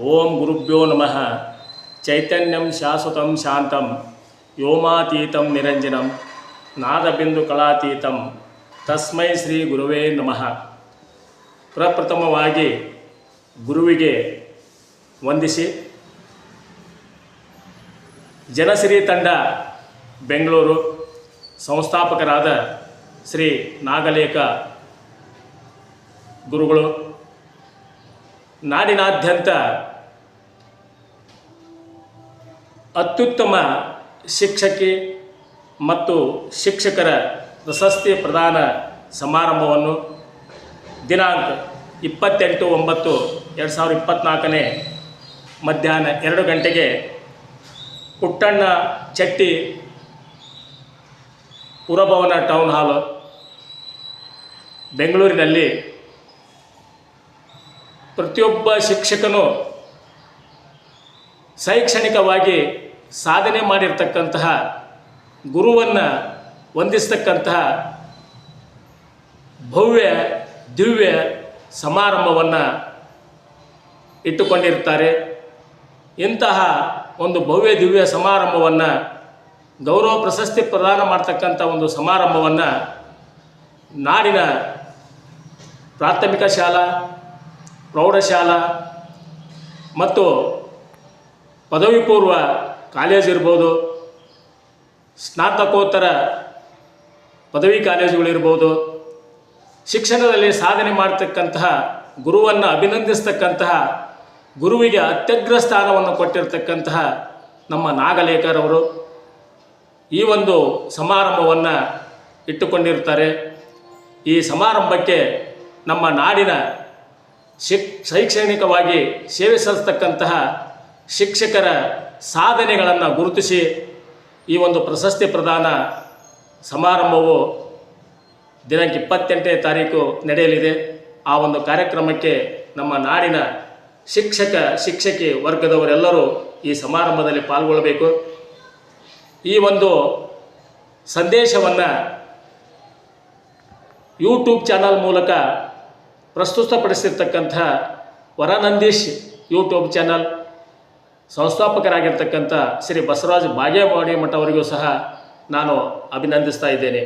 ಓಂ ಗುರುಭ್ಯೋ ನಮಃ. ಚೈತನ್ಯಂ ಶಾಶ್ವತಂ ಶಾಂತಂ. ವ್ಯೋಮಾತೀತಂ ನಿರಂಜನಂ. ನಾದಬಿಂದು ಕಲಾತೀತಂ. ತಸ್ಮೈ ಶ್ರೀ ಗುರುವೇ ನಮಃ. ಪ್ರಪ್ರಥಮವಾಗಿ ಗುರುವಿಗೆ ವಂದಿಸಿ. ಜನಶ್ರೀ ತಂಡ ಬೆಂಗಳೂರು ಸಂಸ್ಥಾಪಕರಾದ ಶ್ರೀ ನಾಗಲೇಖ ಗುರುಗಳು. ನಾಡಿನಾದ್ಯಂತ ಅತ್ಯುತ್ತಮ ಶಿಕ್ಷಕಿ ಮತ್ತು ಶಿಕ್ಷಕರ ಪ್ರಶಸ್ತಿ ಪ್ರದಾನ ಸಮಾರಂಭವನ್ನು ದಿನಾಂಕ ಇಪ್ಪತ್ತೆಂಟು ಒಂಬತ್ತು ಎರಡು ಸಾವಿರದ ಇಪ್ಪತ್ತ್ನಾಲ್ಕನೇ ಮಧ್ಯಾಹ್ನ ಎರಡು ಗಂಟೆಗೆ ಪುಟ್ಟಣ್ಣ ಚಟ್ಟಿ ಪುರಭವನ ಟೌನ್ ಹಾಲು ಬೆಂಗಳೂರಿನಲ್ಲಿ ಪ್ರತಿಯೊಬ್ಬ ಶಿಕ್ಷಕನು ಶೈಕ್ಷಣಿಕವಾಗಿ ಸಾಧನೆ ಮಾಡಿರ್ತಕ್ಕಂತಹ ಗುರುವನ್ನು ವಂದಿಸ್ತಕ್ಕಂತಹ ಭವ್ಯ, ದಿವ್ಯ ಸಮಾರಂಭವನ್ನು ಇಟ್ಟುಕೊಂಡಿರ್ತಾರೆ. ಇಂತಹ ಒಂದು ಭವ್ಯ, ದಿವ್ಯ ಸಮಾರಂಭವನ್ನು, ಗೌರವ, ಪ್ರಶಸ್ತಿ ಪ್ರದಾನ ಮಾಡ್ತಕ್ಕಂಥ ಒಂದು ಸಮಾರಂಭವನ್ನು ನಾಡಿನ ಪ್ರಾಥಮಿಕ ಶಾಲಾ ಪ್ರೌಢಶಾಲಾ ಮತ್ತು ಪದವಿ ಪೂರ್ವ ಕಾಲೇಜ್ ಇರ್ಬೋದು, ಸ್ನಾತಕೋತ್ತರ ಪದವಿ ಕಾಲೇಜುಗಳಿರ್ಬೋದು ಶಿಕ್ಷಣದಲ್ಲಿ ಸಾಧನೆ ಮಾಡ್ತಕ್ಕಂತಹ, ಗುರುವನ್ನು ಅಭಿನಂದಿಸ್ತಕ್ಕಂತಹ, ಗುರುವಿಗೆ ಅತ್ಯಗ್ರ ಸ್ಥಾನವನ್ನು ಕೊಟ್ಟಿರ್ತಕ್ಕಂತಹ ನಮ್ಮ ನಾಗಲೇಖರವರು ಈ ಒಂದು ಸಮಾರಂಭವನ್ನು ಇಟ್ಟುಕೊಂಡಿರ್ತಾರೆ. ಈ ಸಮಾರಂಭಕ್ಕೆ ನಮ್ಮ ನಾಡಿನ ಶಿಕ್, ಶೈಕ್ಷಣಿಕವಾಗಿ ಸೇವೆ ಸಲ್ಲಿಸ್ತಕ್ಕಂತಹ ಶಿಕ್ಷಕರ ಸಾಧನೆಗಳನ್ನು ಗುರುತಿಸಿ ಈ ಒಂದು ಪ್ರಶಸ್ತಿ ಪ್ರದಾನ ಸಮಾರಂಭವು ದಿನಾಂಕ ಇಪ್ಪತ್ತೆಂಟನೇ ತಾರೀಕು ನಡೆಯಲಿದೆ. ಆ ಒಂದು ಕಾರ್ಯಕ್ರಮಕ್ಕೆ ನಮ್ಮ ನಾಡಿನ ಶಿಕ್ಷಕ, ಶಿಕ್ಷಕಿ ವರ್ಗದವರೆಲ್ಲರೂ ಈ ಸಮಾರಂಭದಲ್ಲಿ ಪಾಲ್ಗೊಳ್ಳಬೇಕು. ಈ ಒಂದು ಸಂದೇಶವನ್ನು ಯೂಟ್ಯೂಬ್ ಚಾನಲ್ ಮೂಲಕ ಪ್ರಸ್ತುತಪಡಿಸಿರ್ತಕ್ಕಂಥ ವರನಂದೀಶ್ ಯೂಟ್ಯೂಬ್ ಚಾನಲ್ ಸಂಸ್ಥಾಪಕರಾಗಿರ್ತಕ್ಕಂಥ ಶ್ರೀ ಬಸವರಾಜ ಬಾಗೇವಾಡಿ ಮಠ ಅವರಿಗೂ ಸಹ ನಾನು ಅಭಿನಂದಿಸ್ತಾ ಇದ್ದೇನೆ.